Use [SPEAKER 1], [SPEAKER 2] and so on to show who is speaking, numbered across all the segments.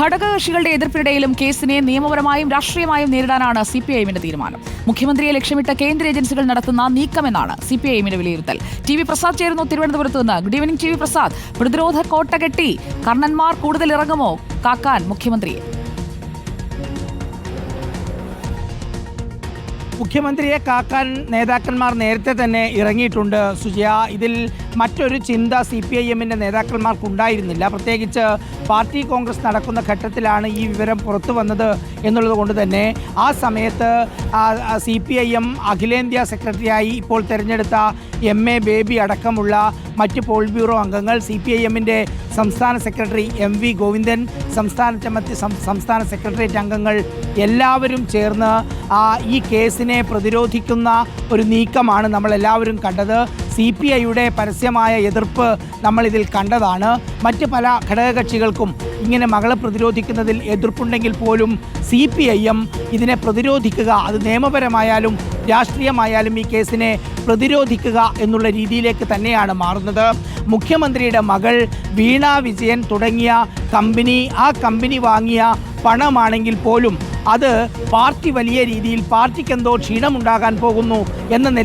[SPEAKER 1] ഘടകകക്ഷികളുടെ എതിർപ്പിനിടയിലും കേസിനെ നിയമപരമായും രാഷ്ട്രീയമായും നേരിടാനാണ് C P ഐഎമ്മിന്റെ തീരുമാനം. മുഖ്യമന്ത്രിയെ ലക്ഷ്യമിട്ട് കേന്ദ്ര ഏജൻസികൾ നടത്തുന്ന നീക്കമെന്നാണ് സി പി ഐഎമ്മിന്റെ വിലയിരുത്തൽ. ടി വി പ്രസാദ് ചേരുന്നു തിരുവനന്തപുരത്ത് നിന്ന്. Good evening T V Prasad. പ്രതിരോധ കോട്ട കെട്ടി കർണന്മാർ കൂടുതൽ ഇറങ്ങുമോ? കാക്കാൻ മുഖ്യമന്ത്രിയെ.
[SPEAKER 2] മുഖ്യമന്ത്രിയെ കാക്കാൻ നേതാക്കന്മാർ നേരത്തെ തന്നെ ഇറങ്ങിയിട്ടുണ്ട്. സുജയ ഇതിൽ മറ്റൊരു ചിന്ത സി പി ഐ എമ്മിന്റെ നേതാക്കന്മാർക്കുണ്ടായിരുന്നില്ല. പ്രത്യേകിച്ച് പാർട്ടി കോൺഗ്രസ് നടക്കുന്ന ഘട്ടത്തിലാണ് ഈ വിവരം പുറത്തു വന്നത് എന്നുള്ളത് കൊണ്ട് തന്നെ ആ സമയത്ത് സി പി ഐ എം അഖിലേന്ത്യാ സെക്രട്ടറിയായി ഇപ്പോൾ തിരഞ്ഞെടുത്ത എം എ ബേബി അടക്കമുള്ള മറ്റ് പോൾ ബ്യൂറോ അംഗങ്ങൾ സി പി ഐ എമ്മിന്റെ സംസ്ഥാന സെക്രട്ടറി എം വി ഗോവിന്ദൻ സംസ്ഥാന ചമത്തി സംസ്ഥാന സെക്രട്ടേറിയറ്റ് അംഗങ്ങൾ എല്ലാവരും ചേർന്ന് ഈ കേസിനെ പ്രതിരോധിക്കുന്ന ഒരു നീക്കമാണ് നമ്മളെല്ലാവരും കണ്ടത്. സി പി ഐയുടെ പരസ്യമായ എതിർപ്പ് നമ്മളിതിൽ കണ്ടതാണ്. മറ്റ് പല ഘടകകക്ഷികൾക്കും ഇങ്ങനെ മകളെ പ്രതിരോധിക്കുന്നതിൽ എതിർപ്പുണ്ടെങ്കിൽ പോലും സി പി ഐ എം ഇതിനെ പ്രതിരോധിക്കുക അത് നിയമപരമായാലും രാഷ്ട്രീയമായാലും ഈ കേസിനെ പ്രതിരോധിക്കുക എന്നുള്ള രീതിയിലേക്ക് തന്നെയാണ് മാറുന്നത്. മുഖ്യമന്ത്രിയുടെ മകൾ വീണ വിജയൻ തുടങ്ങിയ കമ്പനി ആ കമ്പനി വാങ്ങിയ പണമാണെങ്കിൽ പോലും അത് പാർട്ടി വലിയ രീതിയിൽ പാർട്ടിക്ക് എന്തോ ക്ഷീണമുണ്ടാകാൻ പോകുന്നു എന്ന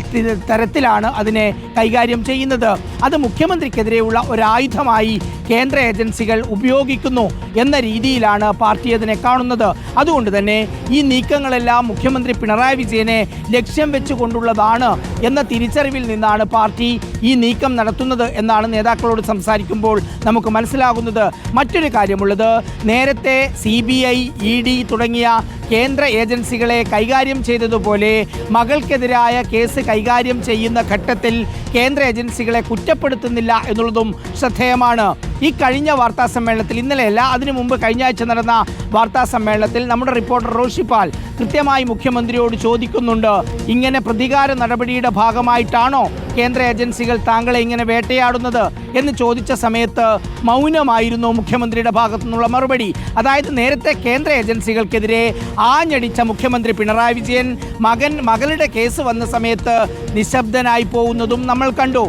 [SPEAKER 2] തരത്തിലാണ് അതിനെ കൈകാര്യം ചെയ്യുന്നത്. അത് മുഖ്യമന്ത്രിക്കെതിരെയുള്ള ഒരായുധമായി കേന്ദ്ര ഏജൻസികൾ ഉപയോഗിക്കുന്നു എന്ന രീതിയിലാണ് പാർട്ടി അതിനെ കാണുന്നത്. അതുകൊണ്ട് തന്നെ ഈ നീക്കങ്ങളെല്ലാം മുഖ്യമന്ത്രി പിണറായി വിജയനെ ലക്ഷ്യം വെച്ചുകൊണ്ടുള്ളതാണ് എന്ന തിരിച്ചറിവിൽ നിന്നാണ് പാർട്ടി ഈ നീക്കം നടത്തുന്നത് എന്നാണ് നേതാക്കളോട് സംസാരിക്കുമ്പോൾ നമുക്ക് മനസ്സിലാകുന്നത്. മറ്റൊരു കാര്യമുള്ളത് നേരത്തെ C B I E D തുടങ്ങിയ talk. കേന്ദ്ര ഏജൻസികളെ കൈകാര്യം ചെയ്തതുപോലെ മകൾക്കെതിരായ കേസ് കൈകാര്യം ചെയ്യുന്ന ഘട്ടത്തിൽ കേന്ദ്ര ഏജൻസികളെ കുറ്റപ്പെടുത്തുന്നില്ല എന്നുള്ളതും ശ്രദ്ധേയമാണ്. ഈ കഴിഞ്ഞ വാർത്താ സമ്മേളനത്തിൽ ഇന്നലെയല്ല അതിനു മുമ്പ് കഴിഞ്ഞ ആഴ്ച നടന്ന വാർത്താ സമ്മേളനത്തിൽ നമ്മുടെ റിപ്പോർട്ടർ റോഷിപ്പാൽ കൃത്യമായി മുഖ്യമന്ത്രിയോട് ചോദിക്കുന്നുണ്ട്. ഇങ്ങനെ പ്രതികാര നടപടിയുടെ ഭാഗമായിട്ടാണോ കേന്ദ്ര ഏജൻസികൾ താങ്കളെ ഇങ്ങനെ വേട്ടയാടുന്നത് എന്ന് ചോദിച്ച സമയത്ത് മൗനമായിരുന്നു മുഖ്യമന്ത്രിയുടെ ഭാഗത്തു നിന്നുള്ള മറുപടി. അതായത് നേരത്തെ കേന്ദ്ര ഏജൻസികൾക്കെതിരെ ആഞ്ഞടിച്ച മുഖ്യമന്ത്രി പിണറായി വിജയൻ മകൻ മകളുടെ കേസ് വന്ന സമയത്ത് നിശബ്ദനായി പോകുന്നതും നമ്മൾ കണ്ടു.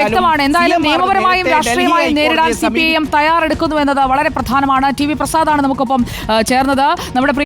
[SPEAKER 1] വ്യക്തമാണ്. എന്തായാലും നിയമപരമായും രാഷ്ട്രീയമായും നേരിടാൻ സി പി ഐ എം തയ്യാറെടുക്കുന്നു എന്നത് വളരെ പ്രധാനമാണ്. ടി വി പ്രസാദാണ് നമുക്കൊപ്പം ചേർന്നത്. നമ്മുടെ